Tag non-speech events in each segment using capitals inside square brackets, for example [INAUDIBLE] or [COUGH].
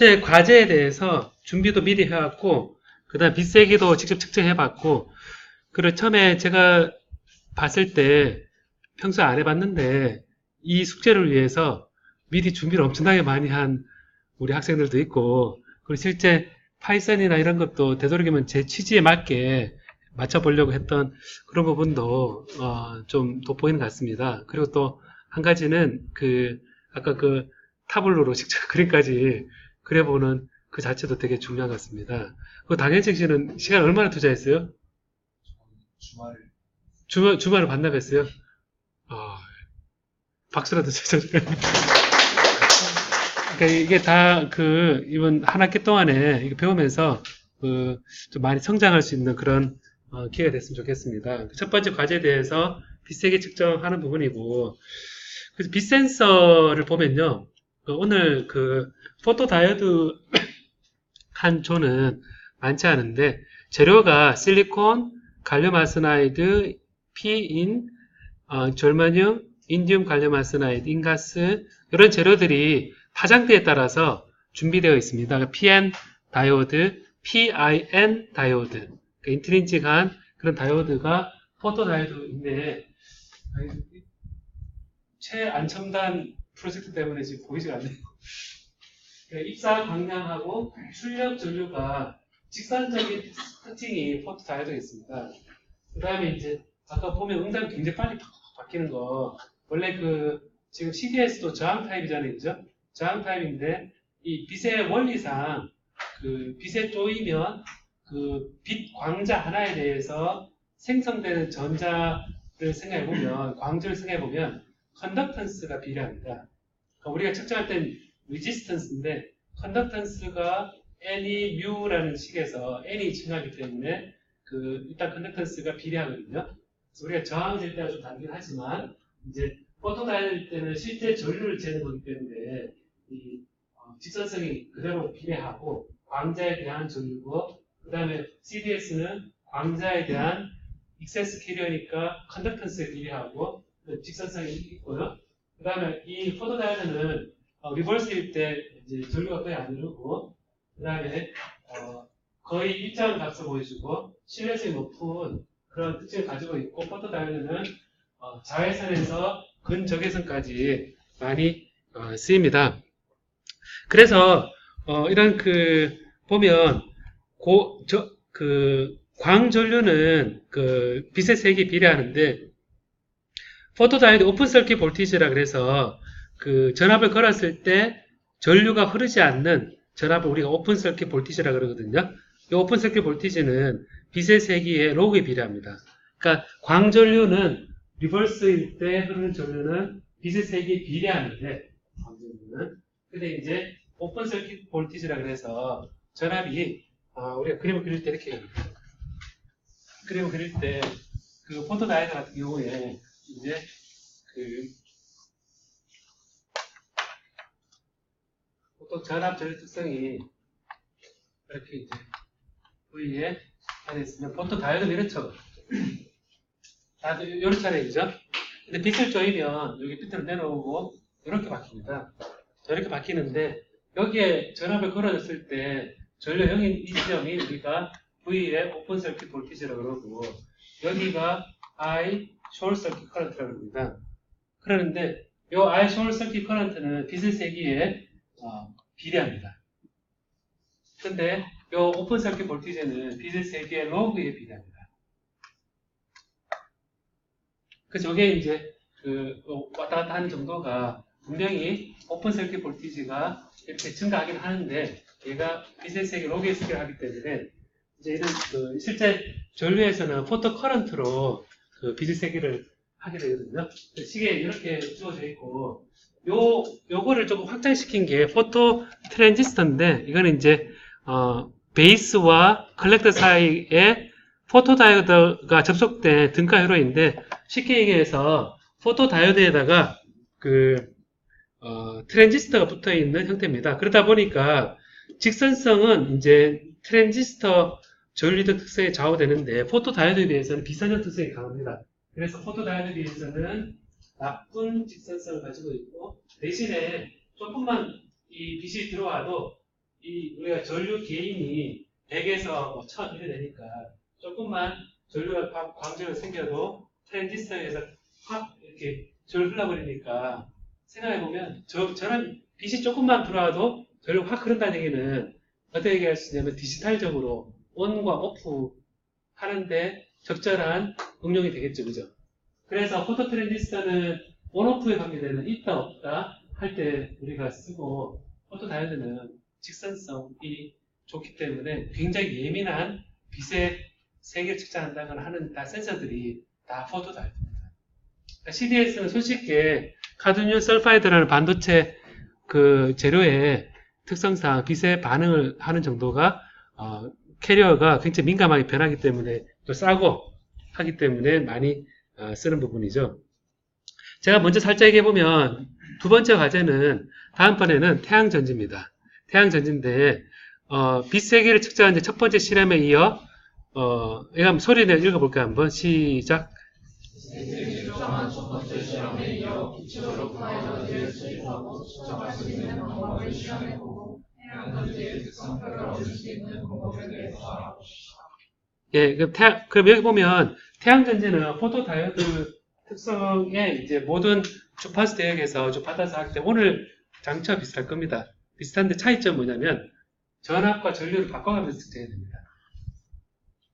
네, 과제에 대해서 준비도 미리 해왔고, 그 다음 빛세기도 직접 측정해봤고, 그리고 처음에 제가 봤을 때 평소에 안 해봤는데, 이 숙제를 위해서 미리 준비를 엄청나게 많이 한 우리 학생들도 있고, 그리고 실제 파이썬이나 이런 것도 되도록이면 제 취지에 맞게 맞춰보려고 했던 그런 부분도 어, 좀 돋보이는 것 같습니다. 그리고 또 한 가지는 그 아까 그 타블로로 [LAUGHS] 직접 그림까지 그려보는 그 자체도 되게 중요한 것 같습니다. 그 당현식 씨는 시간 얼마나 투자했어요? 주말 주말, 주말을 반납했어요? 아, 박수라도 쳐줘. 그러니까 이게 다 그, 이번 한 학기 동안에 이거 배우면서 그, 좀 많이 성장할 수 있는 그런 어, 기회가 됐으면 좋겠습니다. 첫 번째 과제에 대해서 빛세기 측정하는 부분이고, 그래서 빛 센서를 보면요. 그 오늘 그 포토 다이오드 [COUGHS] 한 조는 많지 않은데 재료가 실리콘, 갈륨 아스나이드, 피인, 어, 절마늄, 인디움 갈륨 아스나이드, 인가스 이런 재료들이 파장대에 따라서 준비되어 있습니다. PN 다이오드, PIN 다이오드, 그러니까 인트린직한 그런 다이오드가 포토 다이오드인데 최안첨단 프로젝트 때문에 지금 보이지가 않네요. 그러니까 입사 방향하고 출력 전류가 직선적인 특징이 포트 다이오드가 있습니다. 그 다음에 이제 아까 보면 음담이 굉장히 빨리 바뀌는 거 원래 그 지금 CDS도 저항 타입이잖아요, 그죠? 저항 타입인데 이 빛의 원리상 그 빛에 쪼이면 그 빛 광자 하나에 대해서 생성되는 전자를 생각해 보면 광주를 생각해 보면 컨덕턴스가 비례합니다. 그러니까 우리가 측정할 땐 레지스턴스인데 컨덕턴스가 n이 뮤라는 식에서 n이 증가하기 때문에 그 일단 컨덕턴스가 비례하거든요. 그래서 우리가 저항질 때가 좀 다르긴 하지만 이제 포토다이일 때는 실제 전류를 재는 거기 때문에 이 어, 직선성이 그대로 비례하고 광자에 대한 전류고 그 다음에 CDS는 광자에 대한 익세스 캐리어니까 컨덕턴스에 비례하고 그 직선성이 있고요. 그 다음에 이 포토다이어는 어, 리버스일 때 이제 전류가 거의 안 흐르고 그 다음에 어, 거의 일정한 값을 보여주고 신뢰성이 높은 그런 특징을 가지고 있고 포토다이어는 어, 자외선에서 근적외선까지 많이 어, 쓰입니다. 그래서 어, 이런 그 보면 고, 저, 그 광전류는 그 빛의 색이 비례하는데 포토다이오드 오픈 서킷 볼티지라 그래서 그 전압을 걸었을 때 전류가 흐르지 않는 전압을 우리가 오픈 서킷 볼티지라 그러거든요. 이 오픈 서킷 볼티지는 빛의 세기의 로그에 비례합니다. 그러니까 광전류는 리버스일 때 흐르는 전류는 빛의 세기에 비례하는데 광전류는 근데 이제 오픈 서킷 볼티지라 그래서 전압이 아, 우리가 그림을 그릴 때 이렇게 그림을 그릴 때 그 포토 다이어드 같은 경우에 이제 그 보통 전압 전류 특성이 이렇게 이제 V에 안에 있으면 보통 다이어드는 이렇죠. 다들 이런 차례이죠. 근데 빛을 조이면 여기 빛을 내놓고 이렇게 바뀝니다. 이렇게 바뀌는데 여기에 전압을 걸어줬을 때 전류형인 이 지점이 우리가 V의 오픈 서킷 볼티지라고 그러고 여기가 I 숏 서킷 커런트라고 합니다. 그러는데 이 I 숏 서킷 커런트는 빛의 세기에 어, 비례합니다. 근데 이 오픈 서킷 볼티지는 빛의 세기의 로그에 비례합니다. 그래서 이게 이제 그 왔다 갔다 하는 정도가 분명히 오픈 서킷 볼티지가 이렇게 증가하긴 하는데 얘가 빛의 세기 로그의 세기를 하기 때문에 이제 이런 그 실제 전류에서는 포토 커런트로 그 빛의 세기를 하게 되거든요. 시계에 이렇게 주어져 있고 요 요거를 조금 확장시킨 게 포토 트랜지스터인데 이거는 이제 어, 베이스와 컬렉터 사이에 포토 다이오드가 접속된 등가 회로인데 쉽게 얘기해서 포토 다이오드에다가 그 어, 트랜지스터가 붙어 있는 형태입니다. 그러다 보니까 직선성은 이제 트랜지스터 전류도 특성에 좌우되는데 포토 다이오드에 비해서는 비선형 특성이 강합니다. 그래서 포토 다이오드에 비해서는 나쁜 직선성을 가지고 있고 대신에 조금만 이 빛이 들어와도 이 우리가 전류 개인이 100에서 뭐 1000 이래 되니까 조금만 전류가 광- 광전이 생겨도 트랜지스터에서 확 이렇게 전류 흘러버리니까 생각해보면 저, 저런 빛이 조금만 들어와도 전류가 확 흐른다는 얘기는 어떻게 얘기할 수 있냐면 디지털적으로 온과 오프 하는데 적절한 응용이 되겠죠. 그죠? 그래서 포토 트랜지스터는 온오프에 관계되는 있다 없다 할 때 우리가 쓰고 포토 다이오드는 직선성이 좋기 때문에 굉장히 예민한 빛의 세계를 측정한다거나 하는 다 센서들이 다 포토 다이오드입니다. CDS는 손쉽게 카드뮴 설파이드라는 반도체 그 재료의 특성상 빛의 반응을 하는 정도가 어, 캐리어가 굉장히 민감하게 변하기 때문에 또 싸고 하기 때문에 많이 어, 쓰는 부분이죠. 제가 먼저 살짝 얘기해 보면 두 번째 과제는 다음번에는 태양 전지입니다. 태양 전지인데 어, 빛 세계를 측정한 첫 번째 실험에 이어 어, 이거 한번 소리 내 읽어볼까요? 한번 시작. 예, 그럼, 태, 그럼 여기 보면 태양전지는 포토다이오드 특성의 이제 모든 주파수 대역에서 주파단서 하기 때문에 오늘 장치와 비슷할 겁니다. 비슷한데 차이점 뭐냐면 전압과 전류를 바꿔가면서 측정해야 됩니다.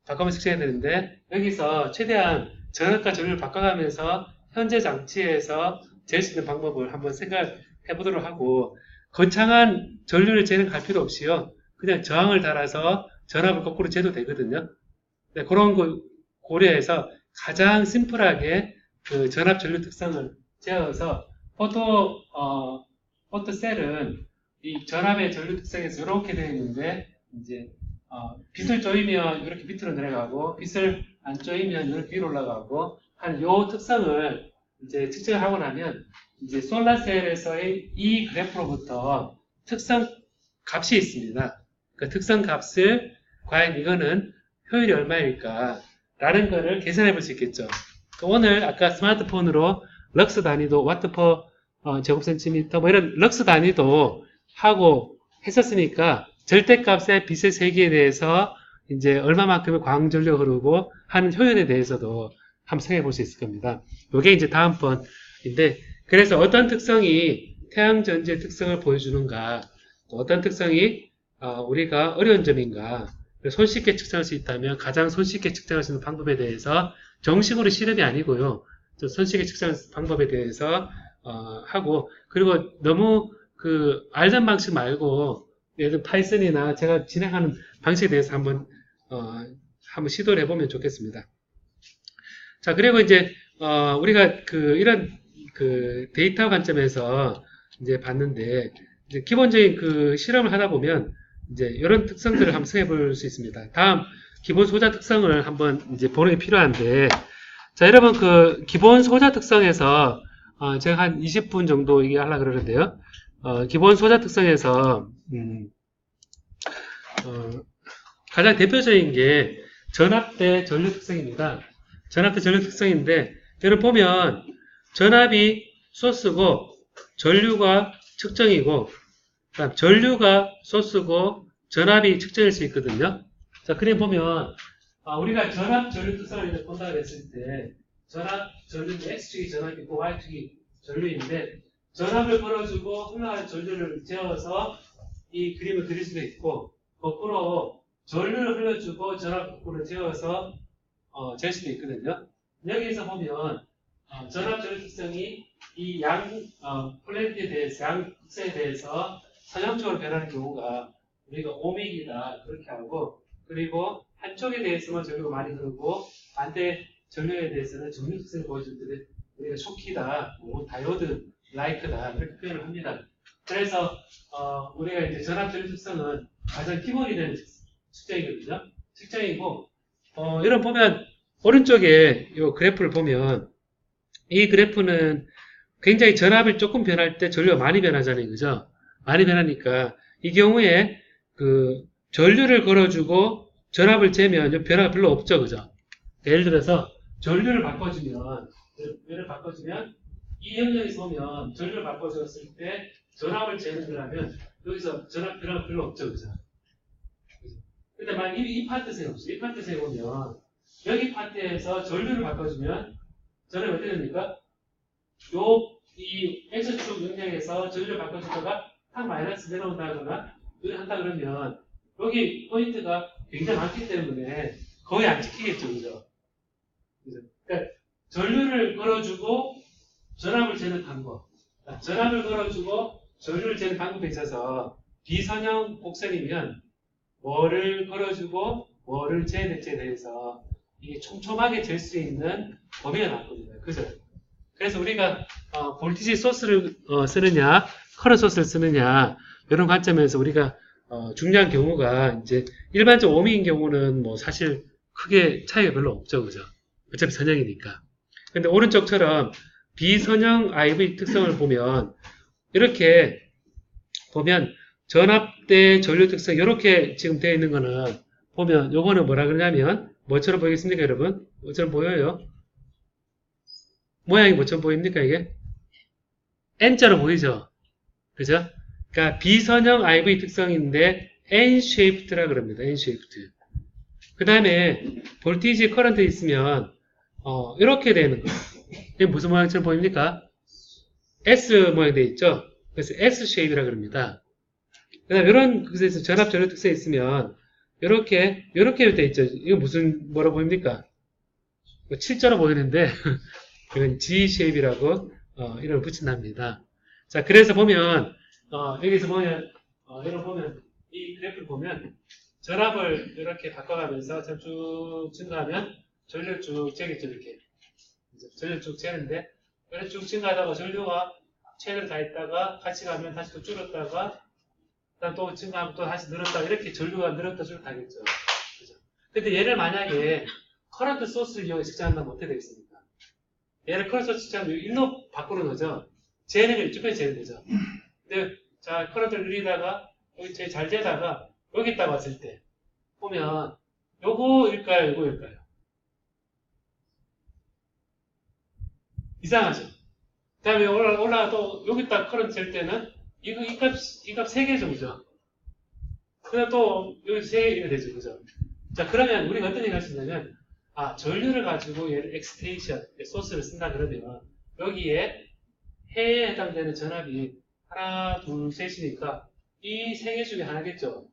바꿔가면서 측정해야 되는데 여기서 최대한 전압과 전류를 바꿔가면서 현재 장치에서 잴 수 있는 방법을 한번 생각해 보도록 하고 거창한 전류를 재는 갈 필요 없이요. 그냥 저항을 달아서 전압을 거꾸로 재도 되거든요. 네, 그런 거 고려해서 가장 심플하게 그 전압 전류 특성을 재어서 포토 어 포토 셀은 이 전압의 전류 특성에서 이렇게 되어 있는데 이제 어, 빛을 쪼이면 이렇게 밑으로 내려가고 빛을 안 쪼이면 이렇게 위로 올라가고 하는 요 특성을 이제 측정을 하고 나면 이제 솔라셀에서의 이 그래프로부터 특성 값이 있습니다. 그 특성 값을 과연 이거는 효율이 얼마일까 라는 거를 계산해 볼 수 있겠죠. 오늘 아까 스마트폰으로 럭스 단위도 와트 퍼 어, 제곱센티미터 뭐 이런 럭스 단위도 하고 했었으니까 절대값의 빛의 세기에 대해서 이제 얼마만큼의 광전류가 흐르고 하는 효율에 대해서도 한번 생각해 볼 수 있을 겁니다. 이게 이제 다음번인데 그래서 어떤 특성이 태양 전지의 특성을 보여주는가 또 어떤 특성이 어, 우리가 어려운 점인가 손쉽게 측정할 수 있다면 가장 손쉽게 측정할 수 있는 방법에 대해서 정식으로 실험이 아니고요. 좀 손쉽게 측정하는 방법에 대해서 어, 하고 그리고 너무 그 알던 방식 말고 예를 파이썬이나 제가 진행하는 방식에 대해서 한번 어, 한번 시도를 해보면 좋겠습니다. 자 그리고 이제 어, 우리가 그 이런 그 데이터 관점에서 이제 봤는데 이제 기본적인 그 실험을 하다 보면 이제 이런 특성들을 생각해 볼 수 있습니다. 다음 기본 소자 특성을 한번 이제 보는 게 필요한데 자 여러분 그 기본 소자 특성에서 어, 제가 한 20분 정도 얘기하려고 그러는데요. 어, 기본 소자 특성에서 음, 어, 가장 대표적인 게 전압 대 전류 특성입니다. 전압대 전류 특성인데 여러분 보면 전압이 소스고 전류가 측정이고 그다음 전류가 소스고 전압이 측정일 수 있거든요. 자, 그림 보면 아, 우리가 전압 전류 특성을 이제 본다 그랬을 때 전압 전류 x축이 전압이고 y축이 전류인데 전압을 걸어주고 흘러가는 전류를 재어서 이 그림을 그릴 수도 있고 거꾸로 전류를 흘려주고 전압 거꾸로 재어서 어, 잴 수도 있거든요. 여기서 보면 어, 전압 전류 특성이 이양 어, 플랜트에 대해서 양 특성에 대해서 선형적으로 변하는 경우가 우리가 오맥이다 그렇게 하고 그리고 한쪽에 대해서만 전류가 많이 흐르고 반대 전류에 대해서는 정류 특성을 보여줄 때 우리가 쇼키다, 뭐 다이오드 라이크다 이렇게 표현을 합니다. 그래서 어, 우리가 이제 전압 전류 특성은 가장 기본이 되는 측정이거든요. 측정이고 어, 이런 보면 오른쪽에 이 그래프를 보면 이 그래프는 굉장히 전압이 조금 변할 때 전류가 많이 변하잖아요. 그죠? 많이 변하니까 이 경우에 그 전류를 걸어주고 전압을 재면 변화가 별로 없죠. 그죠? 예를 들어서 전류를 바꿔주면 전류를 바꿔주면 이 영역에서 보면 전류를 바꿔줬을 때 전압을 재는 거라면 여기서 전압 변화가 별로 없죠, 그죠? 근데 만약 이, 이 파트에 없어. 이 파트에 보면 여기 파트에서 전류를 바꿔주면 전압이 어떻게 됩니까? 요, 이 X축 영역에서 전류를 바꿔주다가 탁 마이너스 내려온다거나 이걸 한다 그러면 여기 포인트가 굉장히 많기 때문에 거의 안 지키겠죠, 그죠? 그죠? 그러니까 전류를 걸어주고 전압을 재는 방법. 아, 전압을 걸어주고 전류를 재는 방법에 있어서 비선형 곡선이면 뭐를 걸어주고 뭐를 재야 될지에 대해서 이게 촘촘하게 잴수 있는 범위가 나왔거든요. 그죠? 그래서 우리가 어, 볼티지 소스를 어, 쓰느냐, 커런 소스를 쓰느냐 이런 관점에서 우리가 어, 중요한 경우가 이제 일반적 오미인 경우는 뭐 사실 크게 차이가 별로 없죠, 그죠? 어차피 선형이니까. 근데 오른쪽처럼 비선형 IV 특성을 보면 이렇게 보면 전압대 전류 특성 이렇게 지금 되어 있는 거는 보면 요거는 뭐라 그러냐면 뭐처럼 보이겠습니까, 여러분? 뭐처럼 보여요? 모양이 뭐처럼 보입니까, 이게? N자로 보이죠? 그죠? 그러니까 비선형 IV 특성인데 N-shaped라 그럽니다. N-shaped. 그 다음에 볼티지 커런트 있으면 어, 이렇게 되는 거. 이게 무슨 모양처럼 보입니까? S 모양 돼 있죠? 그래서 S-shape이라 그럽니다. 그 다음에 이런 곳에서 전압 전류 특성이 있으면 이렇게 이렇게 돼 있죠. 이거 무슨 뭐라 보입니까? 7자로 보이는데 [LAUGHS] 이건 G-shape이라고 어, 이름을 붙인답니다. 자, 그래서 보면 어, 여기서 보면 어, 이런 보면 이 그래프를 보면 전압을 이렇게 바꿔가면서 쭉 증가하면 전류 쭉 재겠죠 이렇게? 전류 쭉 재는데 이렇게 쭉 증가하다가 전류가 최대로 다 있다가 같이 가면 다시 또 줄었다가 또 증가하면 또 다시 늘었다가 이렇게 전류가 늘었다 줄었다 하겠죠. 그죠? 근데 얘를 만약에 커런트 소스를 이용해 측정한다면 어떻게 되겠습니까? 얘를 커런트 소스 측정하면 일로 밖으로 넣죠. 재는 게 이쪽에 재는 되죠. 근데 자 커런트를 늘리다가 여기 제일 잘 재다가 여기다 왔을 때 보면 요거일까요? 요거일까요? 이상하죠? 그 다음에 올라, 올라가 또 여기다 커런트 잴 때는 이거 이 값 이값 3개 정도죠 그다음 또 여기 3개 되죠 그죠 자 그러면 우리가 어떤 얘기 할수 있냐면 아 전류를 가지고 얘를 엑스테이션 소스를 쓴다 그러면 여기에 해에 해당되는 전압이 하나, 둘, 셋이니까 이 세 개 중에 하나겠죠.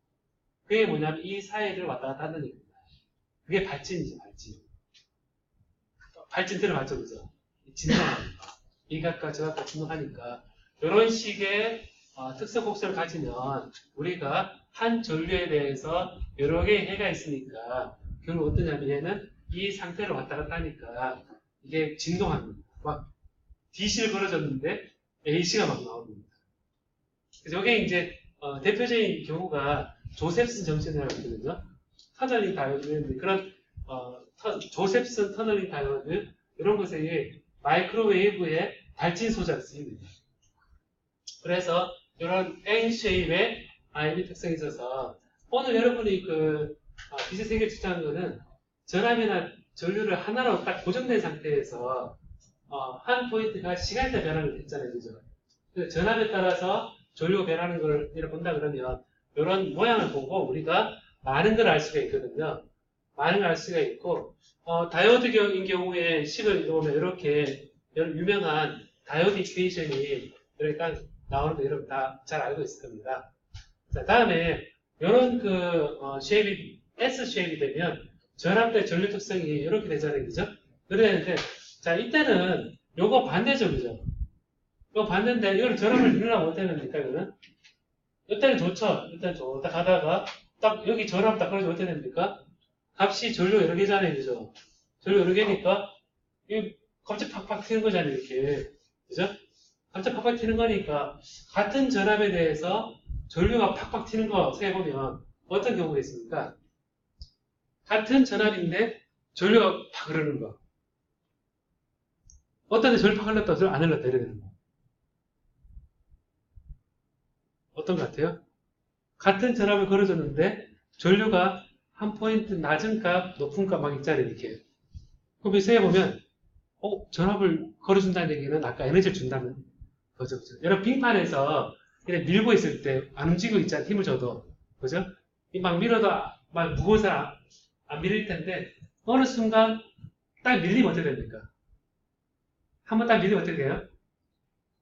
그게 뭐냐면 이 사이를 왔다 갔다 하는 얘기입니다. 그게 발진이죠, 발진. 발진 들어봤죠, 그죠? 진동하니까. 이각과 저각과 진동하니까. 이런 식의 어, 특성 곡선을 가지면 우리가 한 전류에 대해서 여러 개의 해가 있으니까 결국 어떠냐면 얘는 이 상태를 왔다 갔다 하니까 이게 진동합니다. 막 DC를 걸어줬는데 AC가 막 나옵니다. 그래서 이게 이제 어, 대표적인 경우가 조셉슨 정신이라고 있거든요. 터널링 다이오드 그런 어, 터- 조셉슨 터널링 다이오드 이런 것에 마이크로웨이브의 발진 소자를 쓰입니다. 그래서 이런 N-쉐입의 IV 특성이 있어서 오늘 여러분이 그 어, 빛의 세계 주장한 거는 전압이나 전류를 하나로 딱 고정된 상태에서 어, 한 포인트가 시간대 변화를 했잖아요. 그죠? 그 전압에 따라서 전류가 변하는 걸 이렇게 본다 그러면 이런 모양을 보고 우리가 많은 걸 알 수가 있거든요. 많은 걸 알 수가 있고 어, 다이오드인 경우에 식을 보면 이렇게 유명한 다이오드 이퀘이션이 이렇게 딱 나오는 거 여러분 다 잘 알고 있을 겁니다. 자 다음에 이런 그 어, 쉐입이 S 쉐입이 되면 전압대 전류 특성이 이렇게 되잖아요, 그죠? 그랬는데 자 이때는 요거 반대죠, 그죠? 이거 봤는데 이걸 전압을 늘리려면 어떻게 됩니까 이거는? 이때는 좋죠. 이때는 좋다 가다가 딱 여기 전압 딱 걸어서 어떻게 됩니까? 값이 전류 여러 개잖아요. 그죠? 전류 여러 개니까 이 갑자기 팍팍 튀는 거잖아요. 이렇게. 그죠? 갑자기 팍팍 튀는 거니까 같은 전압에 대해서 전류가 팍팍 튀는 거 생각해보면 어떤 경우가 있습니까? 같은 전압인데 전류가 팍 흐르는 거. 어떤 데 전류 팍 흘렀다, 전류 안 흘렀다 이래 되는 거. 어떤 것 같아요? 같은 전압을 걸어줬는데 전류가 한 포인트 낮은 값, 높은 값 막 있잖아요, 이렇게. 그럼 여기서 해보면, 어, 전압을 걸어준다는 얘기는 아까 에너지를 준다는 거죠. 그죠? 여러분, 빙판에서 그냥 밀고 있을 때 안 움직이고 있잖아 힘을 줘도 그죠? 이막 밀어도 아- 막 무거워서 안, 안 밀릴 텐데 어느 순간 딱 밀리면 어떻게 됩니까? 한번 딱 밀리면 어떻게 돼요?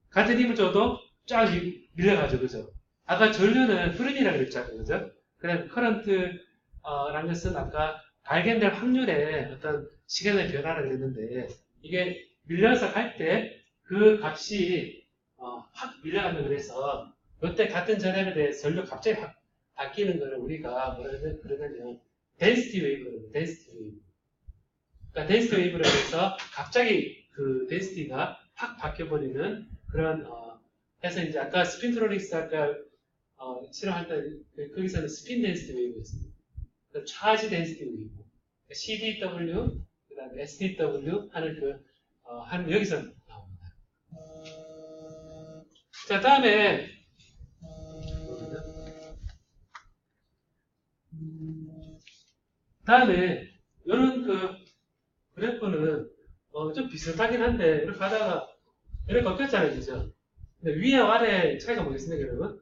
같은 힘을 줘도 쫙 밀- 밀려가죠 그죠? 아까 전류는 흐름이라고 그랬잖아요 그죠? 그냥 커런트 어, 라는 것은 아까 발견될 확률의 어떤 시간의 변화를 그랬는데 이게 밀려서 갈 때 그 값이 어, 확 밀려간다 그래서 이때 같은 전압에 대해서 전류 갑자기 확 바뀌는 거를 우리가 뭐라 그러- 그러냐면 density wave거든요. density wave. 그러니까 density wave로 해서 갑자기 그 density가 확 바뀌어버리는 그런 어, 해서 이제 아까 스핀트로닉스 아까 어, 실험할 때 그- 거기서는 스핀 density wave였습니다. 그 차지 density wave. CDW 그다음에 SDW 하는 그 어, 한 여기서. 자 다음에 다음에 이런 그 그래프는 어, 좀 비슷하긴 한데 이렇게 하다가 이렇게 꺾였잖아요, 그죠? 근데 위와 아래 차이가 뭐겠습니까, 여러분?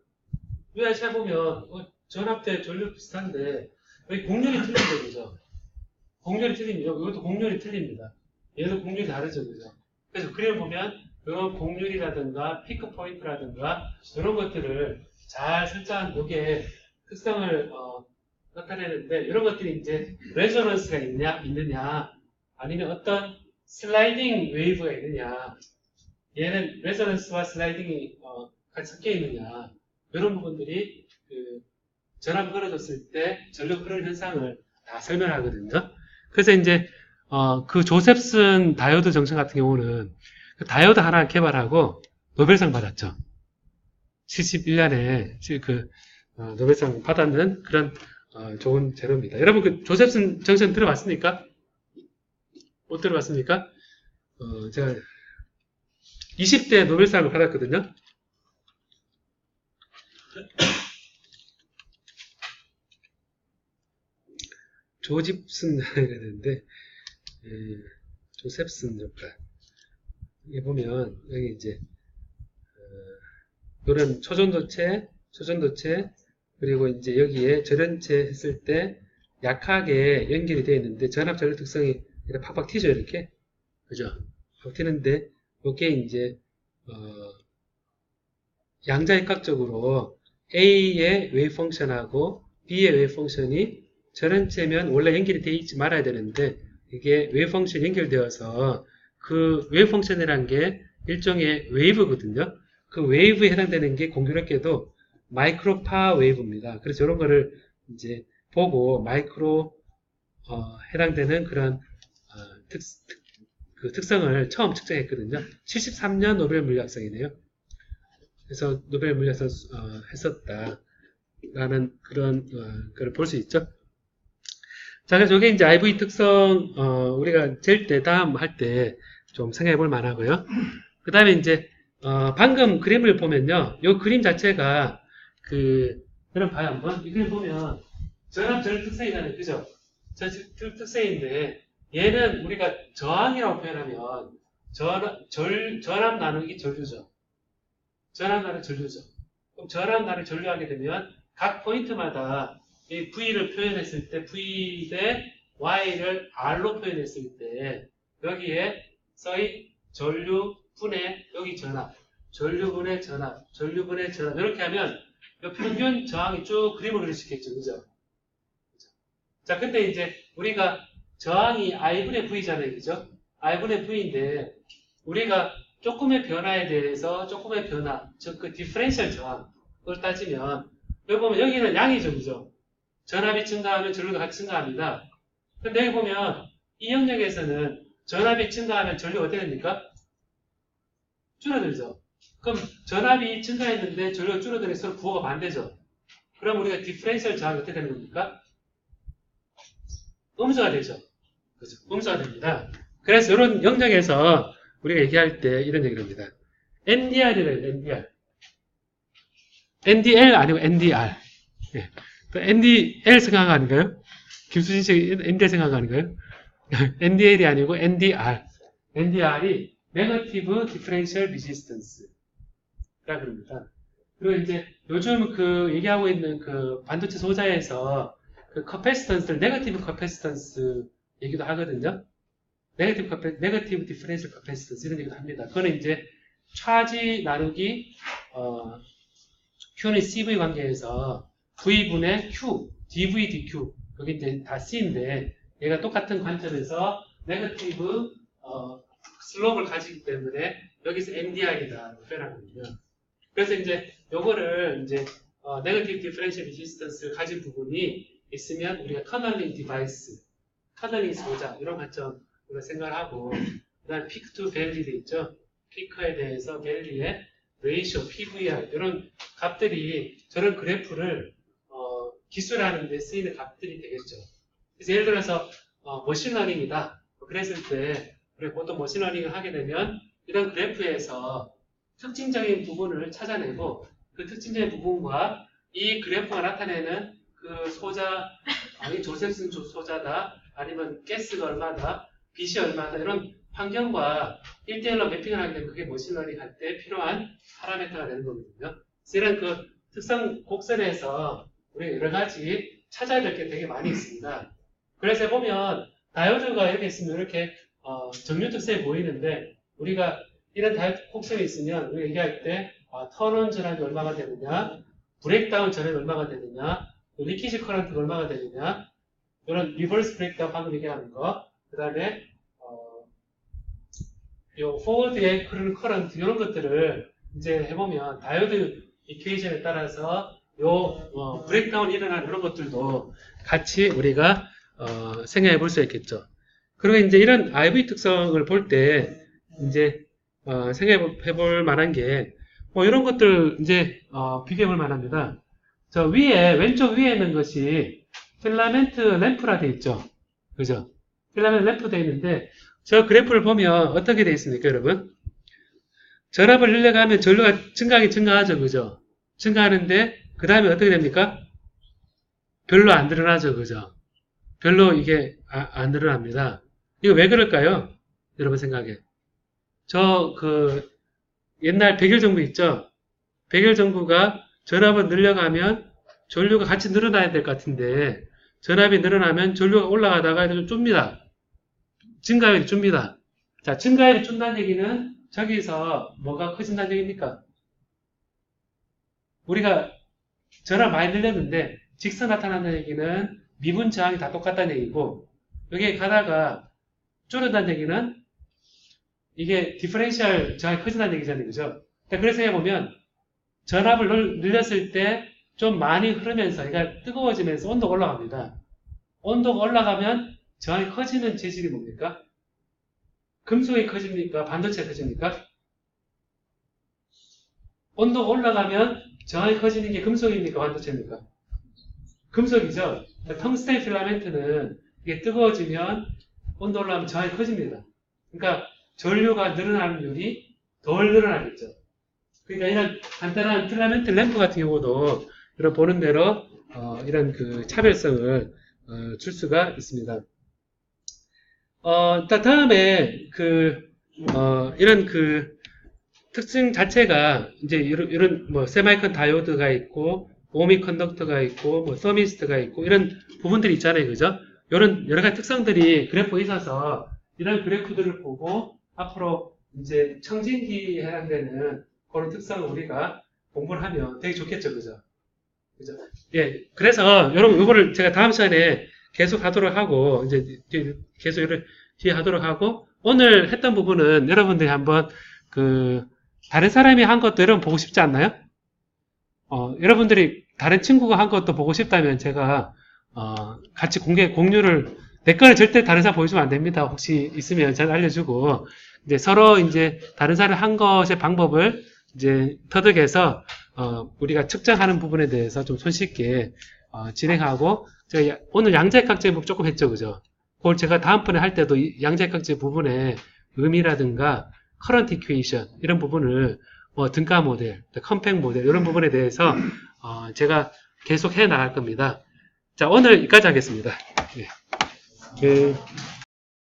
위와 차이 보면 어, 전압대 전류 비슷한데 여기 공률이 틀리죠, 그죠? 공률이 틀립니다. 이것도 공률이 틀립니다. 얘도 공률이 다르죠, 그죠? 그래서 그림을 보면 이런 공률이라든가 피크 포인트라든가 이런 것들을 잘 설정한 요게 특성을 어, 나타내는데 이런 것들이 이제 레저넌스가 있냐 있느냐 아니면 어떤 슬라이딩 웨이브가 있느냐 얘는 레저넌스와 슬라이딩이 어, 같이 섞여 있느냐 이런 부분들이 그 전압이 흐려졌을 때 전력 흐르는 현상을 다 설명하거든요. 그래서 이제 어, 그 조셉슨 다이오드 정션 같은 경우는 그 다이오드 하나 개발하고 노벨상 받았죠. 71년에 그 어, 노벨상 받았는 그런 어, 좋은 재료입니다. 여러분 그 조셉슨 정션 들어봤습니까? 못 들어봤습니까? 어, 제가 20대 노벨상을 받았거든요. 조집슨 [LAUGHS] 이랬는데 에, 조셉슨 역할 여기 보면 여기 이제 어, 이런 초전도체, 초전도체 그리고 이제 여기에 절연체 했을 때 약하게 연결이 되어 있는데 전압 전류 특성이 팍팍 튀죠 이렇게 그죠? 팍 튀는데 이게 이제 어, 양자역학적으로 A의 웨이브 펑션하고 B의 웨이브 펑션이 절연체면 원래 연결이 되어 있지 말아야 되는데 이게 웨이브 펑션이 연결되어서 그 웨이브 펑션이라는 게 일종의 웨이브거든요. 그 웨이브에 해당되는 게 공교롭게도 마이크로파 웨이브입니다. 그래서 이런 거를 이제 보고 마이크로 어, 해당되는 그런 어, 특, 특- 그 특성을 처음 측정했거든요. 73년 노벨 물리학상이네요. 그래서 노벨 물리학상 어, 했었다라는 그런 어, 걸 볼 수 있죠. 자, 그래서 이게 이제 IV 특성 어, 우리가 잴 때 다음 할 때 좀 생각해 볼 만하고요. 그 다음에 이제 어, 방금 그림을 보면요. 이 그림 자체가 그 여러분 봐요 한번 이 그림 보면 전압 절 특성이잖아요. 그죠? 저 특- 특성인데 얘는 우리가 저항이라고 표현하면 전압, 절, 전압 나누기 전류죠. 전압 나누기 전류죠. 그럼 전압 나누기 전류하게 되면 각 포인트마다 이 V를 표현했을 때 V 대 Y를 R로 표현했을 때 여기에 서의 전류 분의 여기 전압, 전류분의 전압, 전류분의 전압 이렇게 하면 이 평균 저항이 쭉 그림으로 그릴 수 있겠죠, 그죠? 자, 근데 이제 우리가 저항이 I분의 V잖아요, 그죠? I분의 V인데 우리가 조금의 변화에 대해서 조금의 변화, 즉 그 디퍼렌셜 저항 그걸 따지면 여기 보면 여기는 양이죠, 그죠? 전압이 증가하면 전류가 같이 증가합니다. 근데 여기 보면 이 영역에서는 전압이 증가하면 전류가 어떻게 됩니까? 줄어들죠. 그럼 전압이 증가했는데 전류가 서로 부호가 반대죠. 그럼 우리가 디퍼렌셜 저항이 어떻게 되는 겁니까? 음수가 되죠. 그죠? 음수가 됩니다. 그래서 이런 영역에서 우리가 얘기할 때 이런 얘기를 합니다. NDR이래요, NDR. NDL 아니고 NDR. 예. 또 NDL 생각 아닌가요? 김수진 씨 NDL 생각 아닌가요? [LAUGHS] NDL이 아니고 NDR. NDR이 Negative Differential Resistance라 그럽니다. 그리고 이제 요즘 그 얘기하고 있는 그 반도체 소자에서 그 커패시턴스를 네거티브 커패시턴스 얘기도 하거든요. 네거티브 디퍼런셜 커패시턴스 이런 얘기도 합니다. 그거는 이제 차지 나누기 어, Q는 CV 관계에서 V분의 Q, dV, dQ 여기 이제 다 C인데 얘가 똑같은 관점에서 네거티브 어, 슬롭을 가지기 때문에 여기서 MDI다 표현하거든요. 그래서 이제 요거를 이제 어, 네거티브 디퍼런셜 레지스턴스를 가진 부분이 있으면 우리가 터널링 디바이스, 터널링 소자 이런 관점으로 생각을 하고 그다음 피크 투 밸리 돼 있죠. 피크에 대해서 밸리의 레이쇼, PVR 이런 값들이 저런 그래프를 어, 기술하는 데 쓰이는 값들이 되겠죠. 그래서 예를 들어서 어, 머신러닝이다. 그랬을 때 우리 보통 머신러닝을 하게 되면 이런 그래프에서 특징적인 부분을 찾아내고 그 특징적인 부분과 이 그래프가 나타내는 그 소자, 아니 조셉슨 조- 소자다, 아니면 가스가 얼마다, 빛이 얼마다 이런 환경과 1대1로 매핑을 하게 되면 그게 머신러닝 할 때 필요한 파라미터가 되는 거거든요. 이런 그 특성 곡선에서 우리 여러 가지 찾아야 될 게 되게 많이 있습니다. 그래서 보면 다이오드가 이렇게 있으면 이렇게 어, 정류 특성이 보이는데 우리가 이런 다이오드 곡선이 있으면 우리가 얘기할 때 아, 턴온 전압이 얼마가 되느냐, 브레이크다운 전압이 얼마가 되느냐, 또 리키지 커런트가 얼마가 되느냐, 이런 리버스 브레이크다운 방금 얘기하는 거, 그 다음에 어, 요 포워드에 흐르는 커런트 이런 것들을 이제 해보면 다이오드 이퀘이션에 따라서 요 어, 브레이크다운 일어나는 이런 것들도 같이 우리가 어, 생각해 볼 수 있겠죠. 그리고 이제 이런 IV 특성을 볼 때 이제 어, 생각해 볼 만한 게 뭐 이런 것들 이제 어, 비교해 볼 만합니다. 저 위에 왼쪽 위에 있는 것이 필라멘트 램프라 돼 있죠. 그죠? 필라멘트 램프 돼 있는데 저 그래프를 보면 어떻게 돼 있습니까, 여러분? 전압을 늘려가면 전류가 증가하기 증가하죠, 그죠? 증가하는데 그 다음에 어떻게 됩니까? 별로 안 늘어나죠, 그죠? 별로 이게 아- 안 늘어납니다. 이거 왜 그럴까요? 여러분 생각에. 저 그 옛날 백일 정부 있죠? 백일 정부가 전압을 늘려가면 전류가 같이 늘어나야 될 것 같은데 전압이 늘어나면 전류가 올라가다가 좀 줍니다. 증가율이 줍니다. 자, 증가율이 준다는 얘기는 저기서 뭐가 커진다는 얘기입니까? 우리가 전압 많이 늘렸는데 직선 나타난다는 얘기는 미분 저항이 다 똑같다는 얘기고 여기 가다가 줄어든다는 얘기는 이게 디퍼렌셜 저항이 커진다는 얘기잖아요. 그죠? 자, 그래서 해보면 전압을 늘- 늘렸을 때 좀 많이 흐르면서 그러니까 뜨거워지면서 온도가 올라갑니다. 온도가 올라가면 저항이 커지는 재질이 뭡니까? 금속이 커집니까? 반도체가 커집니까? 온도가 올라가면 저항이 커지는 게 금속입니까? 반도체입니까? 금속이죠. 그러니까 텅스텐 필라멘트는 이게 뜨거워지면 온도 올라가면 저항이 커집니다. 그러니까 전류가 늘어나는 율이 덜 늘어나겠죠. 그러니까 이런 간단한 필라멘트 램프 같은 경우도 이런 보는 대로 어, 이런 그 차별성을 어, 줄 수가 있습니다. 어, 다- 다음에 그 어, 이런 그 특징 자체가 이제 이런, 이런 뭐 세마이컨 다이오드가 있고 오미 컨덕터가 있고 뭐 서미스트가 있고 이런 부분들이 있잖아요, 그죠? 이런 여러 가지 특성들이 그래프에 있어서 이런 그래프들을 보고 앞으로 이제 청진기에 해당되는 그런 특성을 우리가 공부를 하면 되게 좋겠죠, 그죠? 그죠? 예, 그래서 여러분 이거를 제가 다음 시간에 계속 하도록 하고 이제 뒤- 계속 이를 뒤에 하도록 하고 오늘 했던 부분은 여러분들이 한번 그 다른 사람이 한 여러분 보고 싶지 않나요? 어, 여러분들이 다른 친구가 한 것도 보고 싶다면 제가 어, 같이 공개 공유를 내 거는 절대 다른 사람 보여주면 안 됩니다. 혹시 있으면 잘 알려주고 이제 서로 이제 다른 사람이 한 것의 방법을 이제 터득해서 어, 우리가 측정하는 부분에 대해서 좀 손쉽게 어, 진행하고 제가 야- 오늘 양자역학적인 부분 조금 했죠, 그죠? 그걸 제가 다음번에 할 때도 이 양자역학적 부분의 의미라든가 커런트 이퀘이션 이런 부분을 뭐 등가 모델, 컴팩 모델 이런 부분에 대해서 어, 제가 계속 해 나갈 겁니다. 자 오늘 여기까지 하겠습니다. 예. 그